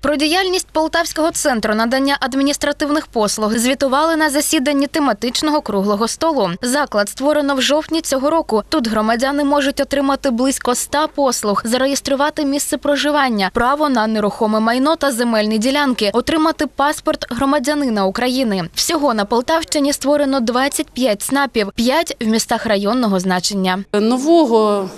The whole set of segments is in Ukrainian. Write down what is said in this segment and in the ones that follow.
Про діяльність Полтавського центру надання адміністративних послуг звітували на засіданні тематичного круглого столу. Заклад створено в жовтні цього року. Тут громадяни можуть отримати близько 100 послуг, зареєструвати місце проживання, право на нерухоме майно та земельні ділянки, отримати паспорт громадянина України. Всього на Полтавщині створено 25 СНАПів, 5 в містах районного значення. Нового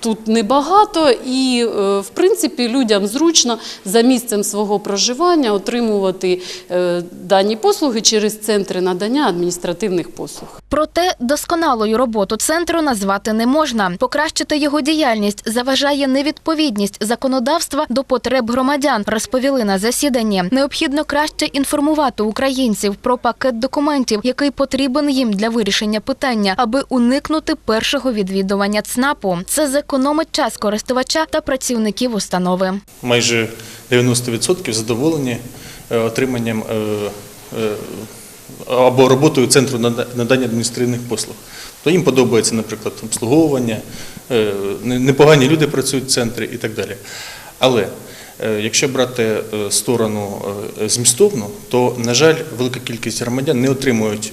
тут небагато, і е, в принципі людям зручно за місцем свого проживання отримувати е, дані послуги через центри надання адміністративних послуг. Проте досконалою роботу центру назвати не можна. Покращити його діяльність заважає невідповідність законодавства до потреб громадян, розповіли на засіданні. Необхідно краще інформувати українців про пакет документів, який потрібен їм для вирішення питання, аби уникнути першого відвідування ЦНАПу. Це зекономить час користувача та працівників установи. майже 90% задоволені е, отриманням е, е, або роботою центру нада- надання адміністративних послуг. То їм подобається, наприклад, обслуговування, непогані люди працюють в центрі і так далі. Але якщо брати сторону змістовну, то, на жаль, велика кількість громадян не отримують,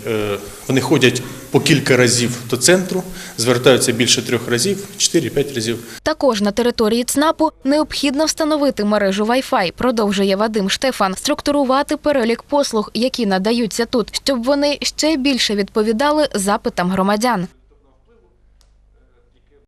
вони ходять по кілька разів до центру, звертаються більше трьох разів, 4-5 разів. Також на території ЦНАПу необхідно встановити мережу Wi-Fi, продовжує Вадим Штефан, структурувати перелік послуг, які надаються тут, щоб вони ще більше відповідали запитам громадян.